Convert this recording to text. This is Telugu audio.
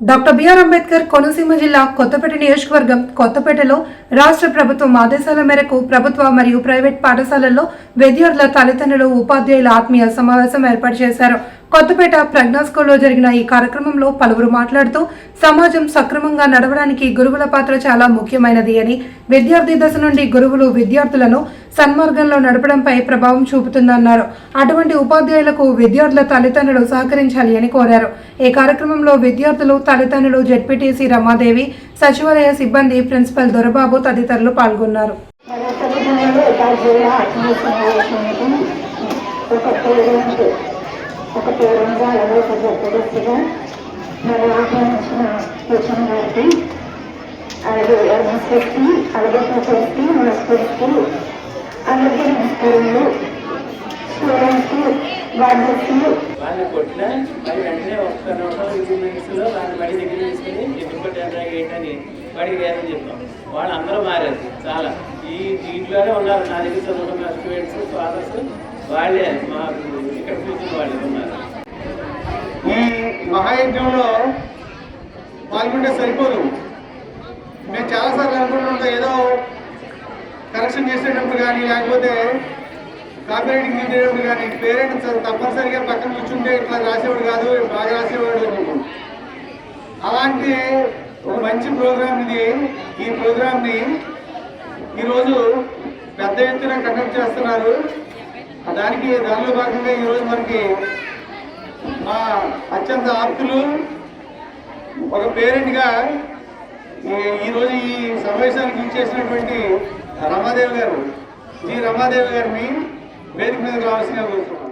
డాక్టర్ బిఆర్ అంబేద్కర్ కోనసీమ జిల్లా కొత్తపేట నియోజకవర్గం కొత్తపేటలో రాష్ట్ర ప్రభుత్వం ఆదేశాల మేరకు ప్రభుత్వ మరియు ప్రైవేట్ పాఠశాలల్లో విద్యార్థుల తల్లిదండ్రులు ఉపాధ్యాయుల ఆత్మీయ సమావేశం ఏర్పాటు చేశారు. కొత్తపేట ప్రజ్ఞా స్కూల్లో జరిగిన ఈ కార్యక్రమంలో పలువురు మాట్లాడుతూ సమాజం సక్రమంగా నడవడానికి గురువుల పాత్ర చాలా ముఖ్యమైనది అని విద్యార్థి దశ నుండి గురువులు విద్యార్థులను సన్మార్గంలో నడపడంపై ప్రభావం చూపుతుందన్నారు. అటువంటి ఉపాధ్యాయులకు విద్యార్థుల తల్లిదండ్రులు సహకరించాలి అని కోరారు. ఈ కార్యక్రమంలో విద్యార్థులు తల్లిదండ్రులు జడ్పీటీసీ రమాదేవి సచివాలయ సిబ్బంది ప్రిన్సిపల్ దొరబాబు తదితరులు పాల్గొన్నారు. ఒక పేరెంట్ ఒక పేరెంట్గా అలాగే ఒక జడ్పీగా మరి ఆహ్వానించిన కిషన్ గారికి అలాగే ఎన్ఎస్ఎస్కి అలాగే ప్రొఫెసర్కి మన స్కూల్స్కి అందరికీ నమస్కారములు స్టూడెంట్స్కి వార్డర్స్కి వాళ్ళు కొట్టిన మరి వెంటనే ఒక్క నిమిషం ఇరవై మినిట్స్లో వాళ్ళని బడి దగ్గర తీసుకుని ఎందుకు ఏంటా ఏంటని వాడికి వేదం చెప్పాం. వాళ్ళు అందరూ మారారు. చాలా. ఈ దీంట్లోనే ఉన్నారు. నా దగ్గర చదువుకున్న స్టూడెంట్స్ ఫాదర్స్ వాళ్ళే. మా ఇక్కడ కూర్చున్న వాళ్ళు ఉన్నారు. ఈ మహాయజ్ఞంలో పాల్గొంటే సరిపోదు. మేము చాలాసార్లు అనుకుంటుంటాం ఏదో కరెక్షన్ చేసేటప్పుడు కానీ లేకపోతే కాపీ రైటింగ్ చేసేటప్పుడు కానీ పేరెంట్స్ తప్పనిసరిగా పక్కన కూర్చుంటే ఇట్లా రాసేవాడు కాదు బాగా రాసేవాడు అనుకుంటున్నాం అలాంటి ఒక మంచి ప్రోగ్రామ్ ఇది. ఈ ప్రోగ్రామ్ని ఈరోజు పెద్ద ఎత్తున కండక్ట్ చేస్తున్నారు. దానికి దానిలో భాగంగా ఈరోజు మనకి మా అత్యంత ఆప్తులు ఒక పేరెంట్గా ఈ- ఈరోజు ఈ సమావేశానికి ఇచ్చేసినటువంటి రమాదేవి గారు ఈ రమాదేవి గారిని వేదిక మీద రావాల్సిన కోరుతున్నాను